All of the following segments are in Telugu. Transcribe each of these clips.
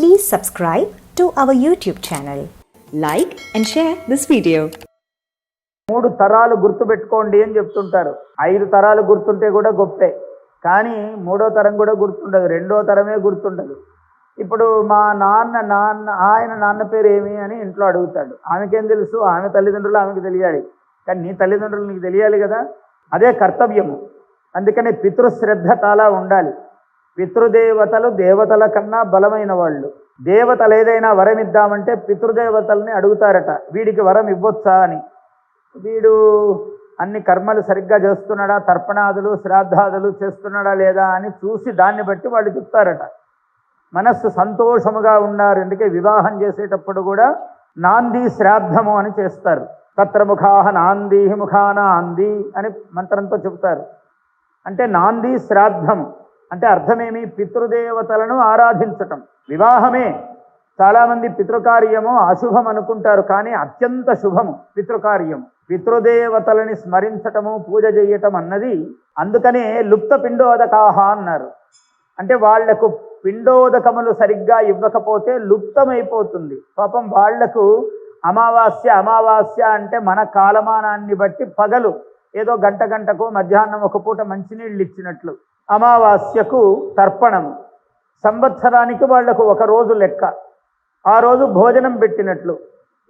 Please subscribe to our YouTube channel. Like and share this video. మూడు తరాలు గుర్తుపెట్టుకోండి అని చెప్తుంటారు. ఐదు తరాలు గుర్తుంటే కూడా గొప్పే. కానీ మూడో తరం కూడా గుర్తుండదు. రెండో తరమే గుర్తుండదు. ఇప్పుడు మా నాన్న నాన్న ఆయన నాన్న పేరు ఏమి అని ఇంట్లో అడుగుతాడు. ఆమెకేం తెలుసు? ఆమె తల్లిదండ్రులు ఆమెకు తెలియాలి. కానీ నీ తల్లిదండ్రులు నీకు తెలియాలి కదా? అదే కర్తవ్యము. అందుకనే పితృశ్రద్ధ చాలా ఉండాలి. పితృదేవతలు దేవతల కన్నా బలమైన వాళ్ళు. దేవతలు ఏదైనా వరం ఇద్దామంటే పితృదేవతల్ని అడుగుతారట వీడికి వరం ఇవ్వొచ్చా? అని. వీడు అన్ని కర్మలు సరిగ్గా చేస్తున్నాడా? తర్పణాదులు శ్రాద్ధాదులు చేస్తున్నాడా లేదా అని చూసి దాన్ని బట్టి వాళ్ళు చెప్తారట. మనస్సు సంతోషముగా ఉన్నారు ఎందుకే వివాహం చేసేటప్పుడు కూడా నాంది శ్రాద్ధము అని చేస్తారు. తత్రముఖాహ నాంది ముఖాన అంది అని మంత్రంతో చెబుతారు అంటే నాంది శ్రాద్ధము అంటే అర్థమేమి? పితృదేవతలను ఆరాధించటం. వివాహమే. చాలామంది పితృకార్యము అశుభం అనుకుంటారు కానీ అత్యంత శుభము పితృకార్యం పితృదేవతలని స్మరించటము పూజ చేయటం అన్నది అందుకనే లుప్త పిండోదకాహ అన్నారు. అంటే వాళ్ళకు పిండోదకములు సరిగ్గా ఇవ్వకపోతే లుప్తమైపోతుంది. పాపం వాళ్ళకు అమావాస్య అమావాస్య అంటే మన కాలమానాన్ని బట్టి పగలు. ఏదో గంట గంటకు మధ్యాహ్నం ఒక పూట మంచినీళ్ళు ఇచ్చినట్లు. అమావాస్యకు తర్పణము సంవత్సరానికి వాళ్ళకు ఒక రోజు లెక్క. ఆ రోజు భోజనం పెట్టినట్లు.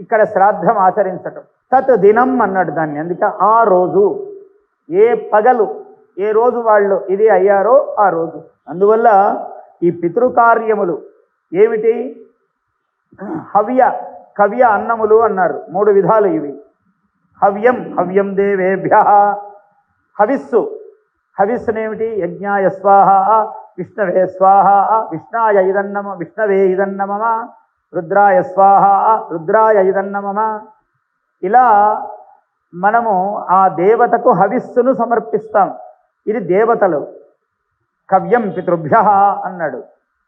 ఇక్కడ శ్రాద్ధం ఆచరించటం. తత్ దినం అన్నాడు దాన్ని. అందుకే ఆ రోజు. ఏ పగలు ఏ రోజు వాళ్ళు ఇది అయ్యారో ఆ రోజు. అందువల్ల ఈ పితృకార్యములు ఏమిటి? హవ్య కవ్య అన్నములు అన్నారు. మూడు విధాలు ఇవి. హవ్యం హవ్యం దేవేభ్య. హవిస్సు హవిస్సునేమిటి? యజ్ఞాయ స్వాహ విష్ణవే స్వాహ విష్ణాయ ఇదన్నమ విష్ణవే ఇదన్నమమ రుద్రాయ స్వాహ రుద్రాయ ఇదన్నమమ. ఇలా మనము ఆ దేవతకు హవిస్సును సమర్పిస్తాం. ఇది దేవతలు. కవ్యం పితృభ్య అన్నాడు.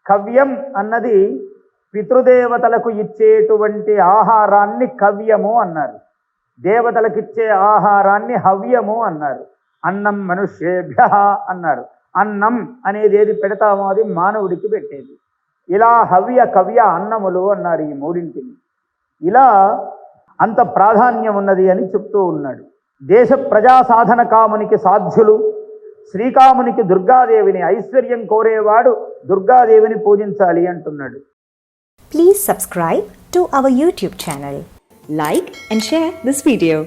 కవ్యం అన్నది పితృదేవతలకు ఇచ్చేటువంటి ఆహారాన్ని కవ్యము అన్నారు. దేవతలకు ఇచ్చే ఆహారాన్ని హవ్యము అన్నారు. అన్నం మనుష్యేభ్య అన్నారు. అన్నం అనేది ఏది పెడతామో అది మానవుడికి పెట్టేది. ఇలా హవ్య కవ్య అన్నములు అన్నారు ఈ మూడింటిని. ఇలా అంత ప్రాధాన్యం ఉన్నది అని చెప్తూ ఉన్నాడు. దేశ ప్రజా సాధన కామునికి సాధ్యులు శ్రీకామునికి దుర్గాదేవిని ఐశ్వర్యం కోరేవాడు దుర్గాదేవిని పూజించాలి అంటున్నాడు. Please subscribe to our YouTube channel like and share this video